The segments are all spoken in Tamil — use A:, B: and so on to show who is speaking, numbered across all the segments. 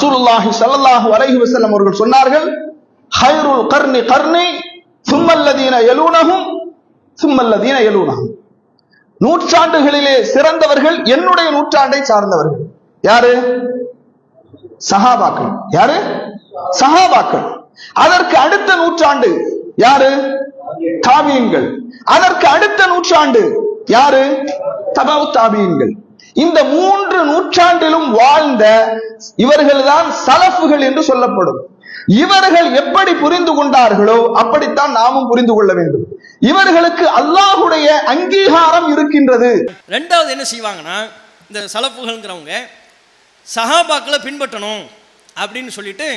A: ரசூலுல்லாஹி ஸல்லல்லாஹு அலைஹி வஸல்லம் அவர்கள் சொன்னார்கள் ஹைருல் கர்ணி கர்ணி சும்மல்லதீன எலூனகும் சும்மல்லதீன எலூனகும் நூற்றாண்டுகளிலே சிறந்தவர்கள் என்னுடைய நூற்றாண்டை சார்ந்தவர்கள். யாரு? சஹாபாக்கள். யாரு? சஹாபாக்கள். அதற்கு அடுத்த நூற்றாண்டு யாரு? தாபியங்கள் அதற்கு அடுத்த நூற்றாண்டு யாரு? தபாவு தாபியங்கள் இந்த மூன்று நூற்றாண்டிலும் வாழ்ந்த இவர்கள்தான் சலஃபுகள் என்று சொல்லப்படும். இவர்கள் எப்படி புரிந்து கொண்டார்களோ அப்படித்தான் நாமும் புரிந்து கொள்ள வேண்டும். இவர்களுக்கு அல்லாஹுடைய அங்கீகாரம் இருக்கின்றது.
B: ரெண்டாவது என்ன செய்வாங்கன்னா இந்த சலப்புகள்ங்கிறவங்க சஹாபாக்களை பின்பற்றணும் அப்படின்னு சொல்லிட்டு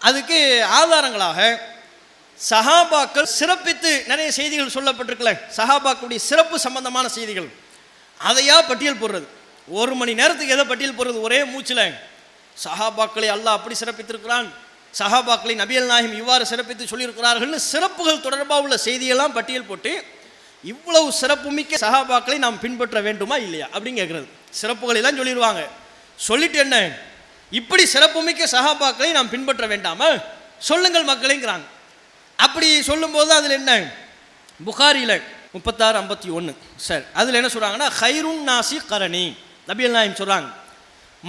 B: அதுக்கு ஆதாரங்களாக சஹாபாக்கள் சிறப்பித்து நிறைய செய்திகள் சொல்லப்பட்டிருக்கல சஹாபாக்களுடைய சிறப்பு சம்பந்தமான செய்திகள். அதையா பட்டியல் போடுறது? ஒரு மணி நேரத்துக்கு எதை பட்டியல் போடுறது? ஒரே மூச்சில். சஹாபாக்களை அல்லாஹ் அப்படி சிறப்பித்திருக்கிறான். சஹாபாக்களை நபியல் நாயகம் இவ்வாறு சிறப்பித்து சொல்லியிருக்கிறார்கள்னு சிறப்புகள் தொடர்பாக உள்ள செய்தியெல்லாம் பட்டியல் போட்டு இவ்வளவு சிறப்புமிக்க சஹாபாக்களை நாம் பின்பற்ற வேண்டுமா இல்லையா? அப்படின்னு கேட்குறது. சிறப்புகள் எல்லாம் சொல்லிடுவாங்க. சொல்லிட்டு என்ன? இப்படி சிறப்புமிக்க சஹாபாக்களை நாம் பின்பற்ற வேண்டாமா? சொல்லுங்கள் மக்களைங்கிறாங்க. அப்படி சொல்லும்போது அதில் என்ன? புகாரியில் முப்பத்தாறு ஐம்பத்தி ஒன்று சார் அதில் என்ன சொல்கிறாங்கன்னா ஹைருன் நாசி கரணி. நபியல் நாயம் சொல்கிறாங்க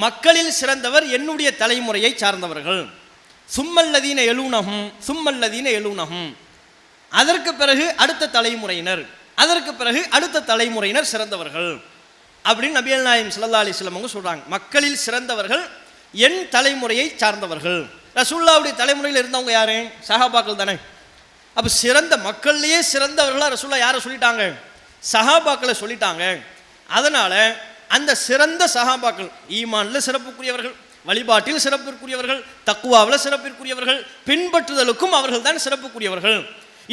B: மக்களில் சிறந்தவர் என்னுடைய தலைமுறையை சார்ந்தவர்கள். சும்மல்லதீன எழுனகும் சும்மல்லதீன எழுனகும் அதற்கு பிறகு அடுத்த தலைமுறையினர் அதற்கு பிறகு அடுத்த தலைமுறையினர் சிறந்தவர்கள். அப்படின்னு நபியல் நாயம் ஸல்லல்லாஹு அலைஹி அவங்க மக்களில் சிறந்தவர்கள் என் தலைமுறையை சார்ந்தவர்கள். ரசூல்லாவுடைய தலைமுறையில் இருந்தவங்க யாரு? சஹாபாக்கள் தானே. அப்போ சிறந்த மக்கள்லேயே சிறந்தவர்களாக ரசூலா யாரை சொல்லிட்டாங்க? சஹாபாக்களை சொல்லிட்டாங்க. அதனால் அந்த சிறந்த சஹாபாக்கள் ஈமானில் சிறப்புக்குரியவர்கள் வழிபாட்டில் சிறப்பிற்குரியவர்கள் தக்குவாவில் சிறப்பிற்குரியவர்கள் பின்பற்றுதலுக்கும் அவர்கள் தான் சிறப்புக்குரியவர்கள்.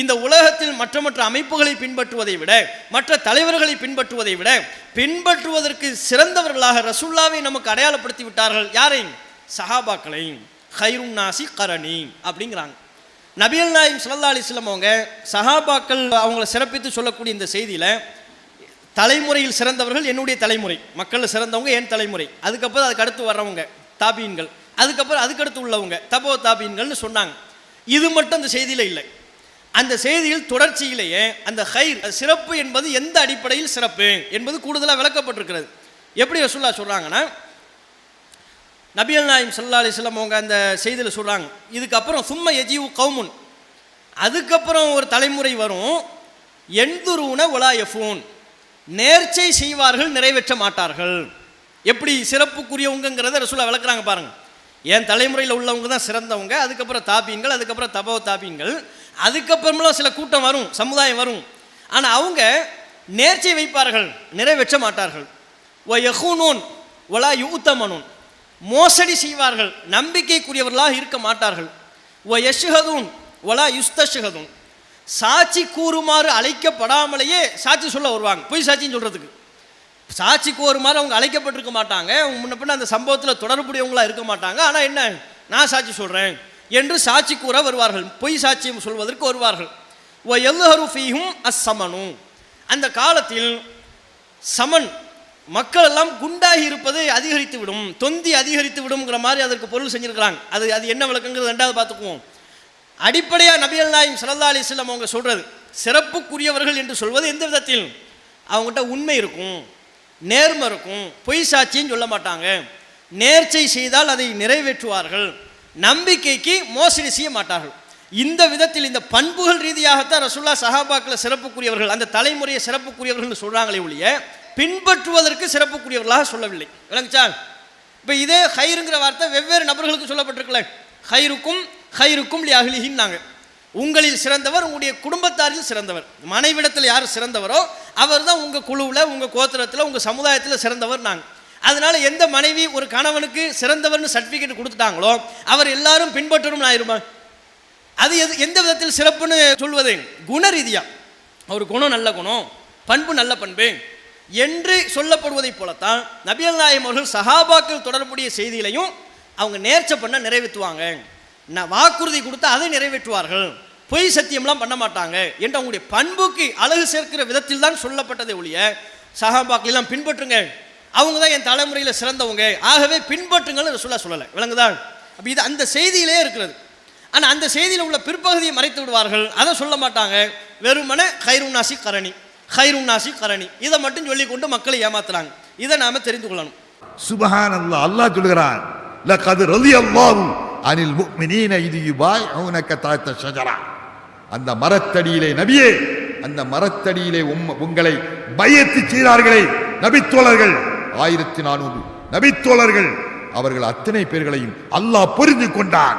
B: இந்த உலகத்தில் மற்ற மற்ற அமைப்புகளை பின்பற்றுவதை விட மற்ற தலைவர்களை பின்பற்றுவதை விட பின்பற்றுவதற்கு சிறந்தவர்களாக ரசுல்லாவை நமக்கு அடையாளப்படுத்தி விட்டார்கள் யாரையும் சஹாபாக்களையும் ஹைருன் நாசி கரணி அப்படிங்கிறாங்க. நபியல் நாயம் சல்லா அலைஹி அவங்க சஹாபாக்கள் அவங்கள சிறப்பித்து சொல்லக்கூடிய இந்த செய்தியில் தலைமுறையில் சிறந்தவர்கள் என்னுடைய தலைமுறை மக்களில் சிறந்தவங்க என் தலைமுறை. அதுக்கப்புறம் அதுக்கு அடுத்து வர்றவங்க தாபீன்கள். அதுக்கப்புறம் அதுக்கடுத்து உள்ளவங்க தபோ தாபீன்கள்னு சொன்னாங்க. இது மட்டும் அந்த செய்தியில் இல்லை. அந்த செய்தியில் தொடர்ச்சியிலேயே அந்த ஹைர் சிறப்பு என்பது எந்த அடிப்படையில் சிறப்பு என்பது கூடுதலாக விளக்கப்பட்டிருக்கிறது. எப்படி ரசூல்லா சொல்கிறாங்கன்னா நபியல் நாயம் சல்லா அலிஸ்லாம் அவங்க அந்த செய்தியில் சொல்கிறாங்க இதுக்கப்புறம் சும்மா எஜீவு கவுமுன் அதுக்கப்புறம் ஒரு தலைமுறை வரும். எண்துருன ஒலா எஃபூன் நேர்ச்சை செய்வார்கள் நிறைவேற்ற மாட்டார்கள். எப்படி சிறப்புக்குரியவங்கிறத ரசூலா விளக்குறாங்க பாருங்க. என் தலைமுறையில் உள்ளவங்க தான் சிறந்தவங்க. அதுக்கப்புறம் தாபியங்கள் அதுக்கப்புறம் தபோ தாபியங்கள் அதுக்கப்புறமெல்லாம் சில கூட்டம் வரும் சமுதாயம் வரும். ஆனால் அவங்க நேர்ச்சை வைப்பார்கள் நிறைவேற்ற மாட்டார்கள். ஒ யஹூனோன் ஒலா யூத்தமனோன். மோசடி செய்வார்கள் நம்பிக்கைக்குரியவர்களாக இருக்க மாட்டார்கள். ஒ யஷுகதூன் ஒலா யுஸ்தஷுகதூன் சாட்சி கூறுமாறு அழைக்கப்படாமலேயே சாட்சி சொல்ல வருவாங்க பொய் சாட்சின்னு சொல்கிறதுக்கு சாட்சி கூறுமாறு அவங்க அழைக்கப்பட்டிருக்க மாட்டாங்க அவங்க முன்ன பின்ன அந்த சம்பவத்தில் தொடர்புடையவங்களாக இருக்க மாட்டாங்க. ஆனால் என்ன நான் சாட்சி சொல்கிறேன் என்று சாட்சி கூற வருவார்கள் பொய் சாட்சியம் சொல்வதற்கு வருவார்கள். ஒ எல்லுஹரு ஃபீஹும் சமனும் அந்த காலத்தில் சமன் மக்கள் எல்லாம் குண்டாகி இருப்பது அதிகரித்து விடும் தொந்தி அதிகரித்து விடும்ங்கிற மாதிரி அதற்கு பொருள் செஞ்சிருக்கிறாங்க. அது அது என்ன விளக்கங்கிறது ரெண்டாவது பார்த்துக்குவோம். அடிப்படையாக நபியல் நாயும் சல்லா அலிஸ்லாம் அவங்க சொல்கிறது சிறப்புக்குரியவர்கள் என்று சொல்வது எந்த விதத்தில் அவங்ககிட்ட உண்மை இருக்கும் நேர்மை இருக்கும் பொய் சாட்சியும் சொல்ல மாட்டாங்க. நேர்ச்சை செய்தால் அதை நிறைவேற்றுவார்கள். நம்பிக்கைக்கு மோசடி செய்ய மாட்டார்கள். இந்த விதத்தில் இந்த பண்புகள் ரீதியாகத்தான் ரசுல்லா சஹாபாக்களை சிறப்புக்குரியவர்கள் அந்த தலைமுறையை சிறப்புக்குரியவர்கள் சொல்கிறாங்களே ஒழிய பின்பற்றுவதற்கு சிறப்புக்குரியவர்களாக சொல்லவில்லை. விளங்குச்சா? இப்போ இதே ஹைருங்கிற வார்த்தை வெவ்வேறு நபர்களுக்கு சொல்லப்பட்டிருக்கல ஹைருக்கும் ஹைருக்கும் லி உங்களில் சிறந்தவர் உங்களுடைய குடும்பத்தாரில் சிறந்தவர். மனைவிடத்தில் யார் சிறந்தவரோ அவர் தான் உங்கள் குழுவில் உங்கள் கோத்திரத்தில் உங்கள் சமுதாயத்தில் சிறந்தவர் நாங்கள் அதனால் எந்த மனைவி ஒரு கணவனுக்கு சிறந்தவர்னு சர்டிஃபிகேட் கொடுத்துட்டாங்களோ அவர் எல்லாரும் பின்பற்றணும் ஆயிருமா? அது எது எந்த விதத்தில் சிறப்புன்னு சொல்வது? குண ரீதியாக ஒரு குணம் நல்ல குணம் பண்பு நல்ல பண்பு. என்று சொல்லப்படுவதைப் போலத்தான் நபியல் நாயம் அவர்கள் சஹாபாக்கள் தொடர்புடைய செய்திகளையும் அவங்க நேர்ச்சை பண்ண நிறைவேற்றுவாங்க. நான் வாக்குறுதி கொடுத்தா அதை நிறைவேற்றுவார்கள். பொய் சத்தியம்லாம் பண்ண மாட்டாங்க என்று அவங்களுடைய பண்புக்கு அழகு சேர்க்கிற விதத்தில் தான் சொல்லப்பட்டதை ஒழிய சஹாபாக்கள் எல்லாம் பின்பற்றுங்க. அவங்க தான் என் தலைமுறையில் சிறந்தவங்க. ஆகவே பின்பற்றுங்கள்னு சொல்ல சொல்லலை. விளங்குதான் அப்போ இது அந்த செய்தியிலே இருக்கிறது. ஆனால் அந்த செய்தியில் உள்ள பிற்பகுதியை மறைத்து விடுவார்கள். அதை சொல்ல மாட்டாங்க. வெறுமன கைருநாசி கரணி. ஹைருன்னாசி கரணி இதை மட்டும் சொல்லி கொண்டு மக்களை ஏமாத்துறாங்க. இதை நாம தெரிந்து கொள்ளணும்.
C: சுபஹான் அல்லாஹ் அல்லாஹ் சொல்கிறான் ரதி ரலியல்லாஹு அனில் முக்மினீன இது யுபாய்உனக தாத்த ஷஜரா. அந்த மரத்தடியிலே நபியே அந்த மரத்தடியிலே உம்- உங்களை பயத்து செய்தார்களே நபித்தோழர்கள். ஆயிரத்தி நானூறு நபித்தோழர்கள். அவர்கள் அத்தனை பேர்களையும் அல்லாஹ் புரிந்து கொண்டான்.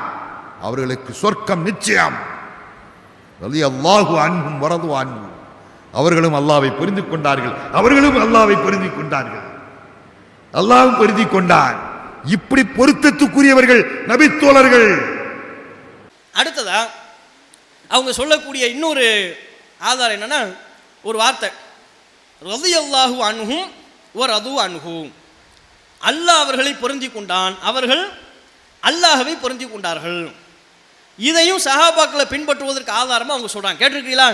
C: அவர்களுக்கு சொர்க்கம் நிச்சயம். ரலி அல்லாஹு அன்பும் வரது அன்பு அவர்களும் அல்லாவை புரிந்து கொண்டார்கள். அவர்களும் அல்லாவை புரிந்து கொண்டார்கள். அல்லாவும் பொருந்தி கொண்டான். இப்படி பொருத்தத்துக்குரியவர்கள் நபித்தோழர்கள்.
B: அடுத்ததா அவங்க சொல்லக்கூடிய இன்னொரு ஆதாரம் என்னன்னா ஒரு வார்த்தை. ரதி அல்லாஹு அணுகும் ஒரு அது அணுகும் அல்லாஹ் அவர்களை பொருந்தி கொண்டான். அவர்கள் அல்லாஹவை பொருந்தி கொண்டார்கள். இதையும் சஹாபாக்களை பின்பற்றுவதற்கு ஆதாரமாக அவங்க சொல்கிறாங்க கேட்டிருக்கீங்களா?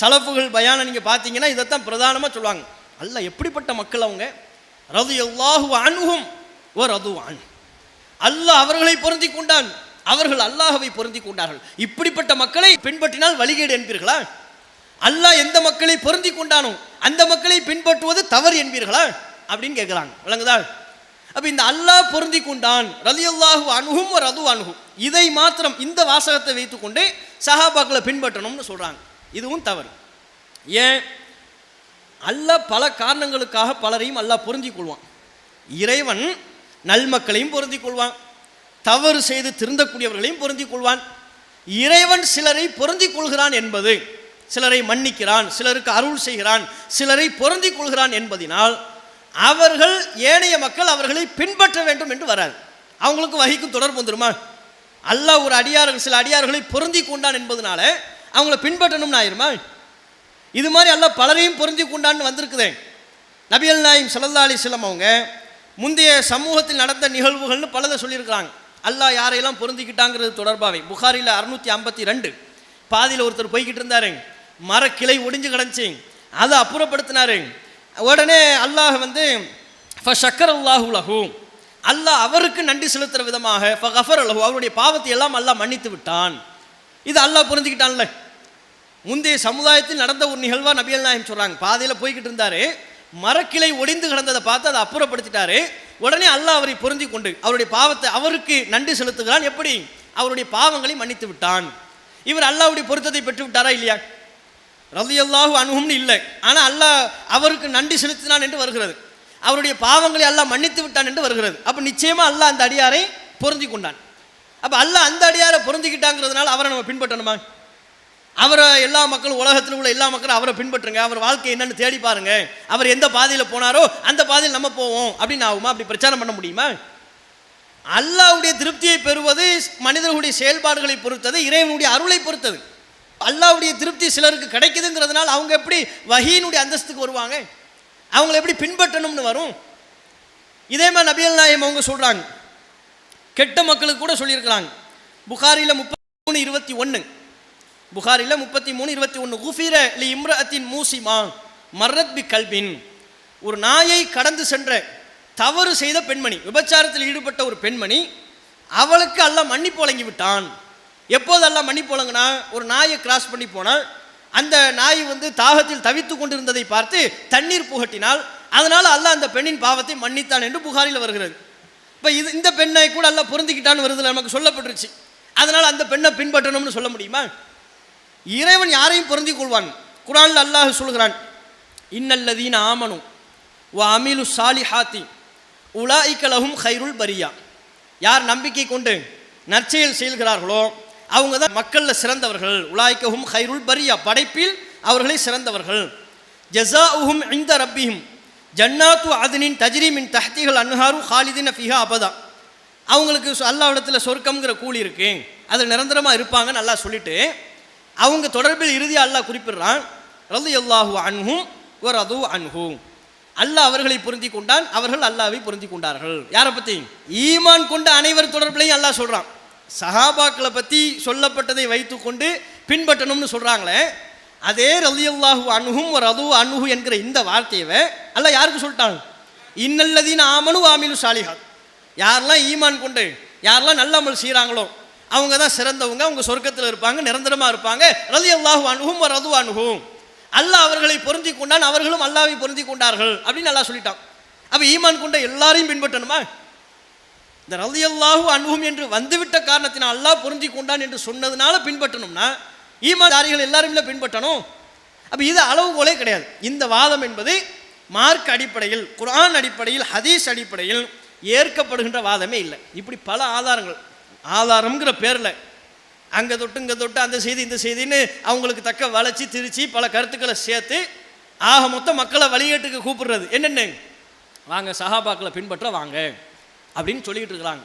B: சலப்புகள் பயானை நீங்கள் பார்த்தீங்கன்னா இதைத்தான் பிரதானமாக சொல்லுவாங்க. அல்ல எப்படிப்பட்ட மக்கள் அவங்க? ரதியல்லாஹு அணுகும் ஓ ரது அன். அல்லாஹ் அவர்களை பொருந்தி கொண்டான். அவர்கள் அல்லாஹவை பொருந்தி கொண்டார்கள். இப்படிப்பட்ட மக்களை பின்பற்றினால் வழிகேடு என்பீர்களா? அல்லாஹ் எந்த மக்களை பொருந்தி கொண்டானோ அந்த மக்களை பின்பற்றுவது தவறு என்பீர்களா? அப்படின்னு கேட்குறாங்க. விளங்குதா? அப்போ இந்த அல்லாஹ் பொருந்தி கொண்டான். ரலியல்லாஹு அணுகும் ஒரு அது அணுகும் இதை மாத்திரம் இந்த வாசகத்தை வைத்துக்கொண்டே சஹாபாக்களை பின்பற்றணும்னு சொல்கிறாங்க இதுவும் தவறு. ஏன்? அல்ல பல காரணங்களுக்காக பலரையும் அல்லாஹ் பொருந்திக் கொள்வான். இறைவன் நல்மக்களையும் பொருந்திக் கொள்வான். தவறு செய்து திருந்தக்கூடியவர்களையும் பொருந்திக் கொள்வான். இறைவன் சிலரை பொருந்திக் கொள்கிறான் என்பது சிலரை மன்னிக்கிறான் சிலருக்கு அருள் செய்கிறான் சிலரை பொருந்திக் கொள்கிறான் என்பதினால் அவர்கள் ஏனைய மக்கள் அவர்களை பின்பற்ற வேண்டும் என்று வராது. அவங்களுக்கு வகிக்கும் தொடர்பு வந்துருமா? அல்லாஹ் ஒரு அடியார்கள் சில அடியார்களை பொருந்தி கொண்டான் என்பதனால அவங்கள பின்பற்றணும்னு ஆயிருமா? இது மாதிரி எல்லாம் பலரையும் பொருந்தி கொண்டான்னு வந்திருக்குதே. நபியல் நாயும் சல்லா அலி வஸல்லம் அவங்க முந்தைய சமூகத்தில் நடந்த நிகழ்வுகள்னு பலதை சொல்லியிருக்கிறாங்க. அல்லாஹ் யாரையெல்லாம் பொருந்திக்கிட்டாங்கிறது தொடர்பாகவே புகாரில் அறுநூத்தி ஐம்பத்தி ரெண்டு. பாதியில் ஒருத்தர் போய்கிட்டு இருந்தாரு. மரக்கிளை ஒடிஞ்சு கிடந்துச்சு. அதை அப்புறப்படுத்தினாரு. உடனே அல்லாஹ் வந்து ஃபக்கர் அல்லாஹு லஹு. அல்லாஹ் அவருக்கு நன்றி செலுத்துகிற விதமாக ஃபஃபர் அலஹு அவருடைய பாவத்தை எல்லாம் அல்லாஹ் மன்னித்து விட்டான். இது அல்லாஹ் புரிஞ்சுக்கிட்டான்ல. முந்தைய சமுதாயத்தில் நடந்த ஒரு நிகழ்வாக நபியல் நாயம் சொல்கிறாங்க பாதையில் போய்கிட்டு இருந்தார். மரக்கிளை ஒடிந்து கிடந்ததை பார்த்து அதை அப்புறப்படுத்திட்டாரு. உடனே அல்லாஹ் அவரை பொருந்தி கொண்டு அவருடைய பாவத்தை அவருக்கு நன்றி செலுத்துகிறான். எப்படி? அவருடைய பாவங்களை மன்னித்து விட்டான். இவர் அல்லாவுடைய பொருத்தத்தை பெற்று விட்டாரா இல்லையா? ரதியல்லாஹு அணுகும்னு இல்லை. ஆனால் அல்லாஹ் அவருக்கு நன்றி செலுத்தினான் என்று வருகிறது. அவருடைய பாவங்களை அல்லாஹ் மன்னித்து விட்டான் என்று வருகிறது. அப்போ நிச்சயமாக அல்லாஹ் அந்த அடியாரை பொருந்தி கொண்டான். அப்போ அல்லாஹ் அந்த அடியாரை பொருந்திக்கிட்டாங்கிறதுனால அவரை நம்ம பின்பற்றணுமா? அவரை எல்லா மக்களும் உலகத்தில் உள்ள எல்லா மக்களும் அவரை பின்பற்றுங்க. அவர் வாழ்க்கை என்னன்னு தேடி பாருங்க. அவர் எந்த பாதையில் போனாரோ அந்த பாதையில் நம்ம போவோம். அப்படின்னு ஆகுமா? அப்படி பிரச்சாரம் பண்ண முடியுமா? அல்லாஹ்வுடைய திருப்தியை பெறுவது மனிதர்களுடைய செயல்பாடுகளை பொறுத்தது இறைவனுடைய அருளை பொறுத்தது. அல்லாவுடைய திருப்தி சிலருக்கு கிடைக்குதுங்கிறதுனால அவங்க எப்படி வஹீனுடைய அந்தஸ்துக்கு வருவாங்க? அவங்கள எப்படி பின்பற்றணும்னு வரும்? இதே மாதிரி நபியல் நாயம் அவங்க சொல்கிறாங்க கெட்ட மக்களுக்கு கூட சொல்லியிருக்கிறாங்க. புகாரியில் முப்பத்தி மூணு இருபத்தி ஒன்று புகாரில் முப்பத்தி மூணு இருபத்தி ஒன்று குஃபிர லி இம்ரத்தின் மூசிமா மர்ரத் பி கல்பின். ஒரு நாயை கடந்து சென்ற தவறு செய்த பெண்மணி விபச்சாரத்தில் ஈடுபட்ட ஒரு பெண்மணி அவளுக்கு எல்லாம் மன்னிப்பு வழங்கி விட்டான் எப்போது அல்லாஹ் மன்னிப்பு வழங்கினா ஒரு நாயை கிராஸ் பண்ணி போனால் அந்த நாய் வந்து தாகத்தில் தவித்து கொண்டிருந்ததை பார்த்து தண்ணீர் புகட்டினால் அதனால் அல்ல அந்த பெண்ணின் பாவத்தை மன்னித்தான் என்று புகாரில் வருகிறது. இப்போ இது இந்த பெண்ணை கூட எல்லாம் பொருந்திக்கிட்டான்னு வருதுல நமக்கு சொல்லப்பட்டுருச்சு. அதனால் அந்த பெண்ணை பின்பற்றணும்னு சொல்ல முடியுமா? இறைவன் யாரையும் பொருந்தி கொள்வான் குரான் அல்லாஹ் சொல்கிறான் இன்னல்லதீன் ஆமனு ஓ அமிலு சாலிஹாத்தி உலாயிக்க ஹைருல் பரியா. யார் நம்பிக்கை கொண்டு நற்செயல் செய்கிறார்களோ அவங்க தான் மக்களில் சிறந்தவர்கள். உலாய்க்கவும் ஹைருல் பரியா படைப்பில் அவர்களை சிறந்தவர்கள். ஜஸாஉஹும் இந்த ரப்பியும் ஜன்னாத்து அதனின் தஜ்ரீமின் தஹ்திகள் அன்ஹாரு ஹாலிதின் ஃபிஹா அபதா. அவங்களுக்கு அல்லாவிடத்தில் சொர்க்கம்ங்கிற கூலி இருக்குது அது நிரந்தரமாக இருப்பாங்கன்னு நல்லா சொல்லிட்டு அவங்க தொடர்பில் இறுதியாக அல்லாஹ் குறிப்பிடுறான் ரது அல்லாஹு அன்ஹும் ஒரு அது அன்ஹும். அல்லாஹ் அவர்களை பொருந்தி கொண்டான் அவர்கள் அல்லாவை பொருந்தி கொண்டார்கள். யாரை பற்றி ஈமான் கொண்ட அனைவர் தொடர்பிலையும் அல்லாஹ் சொல்கிறான் சஹாபாக்களை பற்றி சொல்லப்பட்டதை வைத்துக்கொண்டு பின்பற்றணும்னு சொல்கிறாங்களே அதே ரலியல்லாஹு அணுகும் ஒரு அது அணுகு என்கிற இந்த வார்த்தையை அல்லாஹ் யாருக்கு சொல்லிட்டாங்க இன்னல்லதீன் ஆமனு ஆமிலு சாலிஹாத். யாரெல்லாம் ஈமான் கொண்டு யாரெல்லாம் நல்ல அமல் செய்கிறாங்களோ அவங்க தான் சிறந்தவங்க அவங்க சொர்க்கத்தில் இருப்பாங்க நிரந்தரமாக இருப்பாங்க. ரதி அல்லாஹு அனுகும் ரது அனுகும் அல்லாஹ் அவர்களை பொருந்தி கொண்டான் அவர்களும் அல்லாவை பொருந்தி கொண்டார்கள் அப்படின்னு நல்லா சொல்லிட்டான். அப்போ ஈமான் கொண்ட எல்லாரையும் பின்பற்றணுமா? இந்த ரலியல்லாஹு அணுகும் என்று வந்துவிட்ட காரணத்தினால் அல்லாஹ் பொருந்தி கொண்டான் என்று சொன்னதுனால பின்பற்றணும்னா ஈமான்தாரிகள் எல்லாரும் இல்லை பின்பற்றணும். அப்போ இது அளவுகோலே கிடையாது. இந்த வாதம் என்பது மார்க் அடிப்படையில் குரான் அடிப்படையில் ஹதீஸ் அடிப்படையில் ஏற்கப்படுகின்ற வாதமே இல்லை. இப்படி பல ஆதாரங்கள். ஆதாரம்ங்கிற பேரில். அங்கே தொட்டு இங்கே தொட்டு அந்த செய்தி இந்த செய்தின்னு அவங்களுக்கு தக்க வளைச்சி திரிச்சு பல கருத்துக்களை சேர்த்து ஆக மொத்தம் மக்களை வழிகேட்டுக்கு கூப்பிடுறது. என்னென்ன? வாங்க சஹாபாக்களை பின்பற்ற வாங்க. அப்படின்னு சொல்லிக்கிட்டு இருக்கிறாங்க.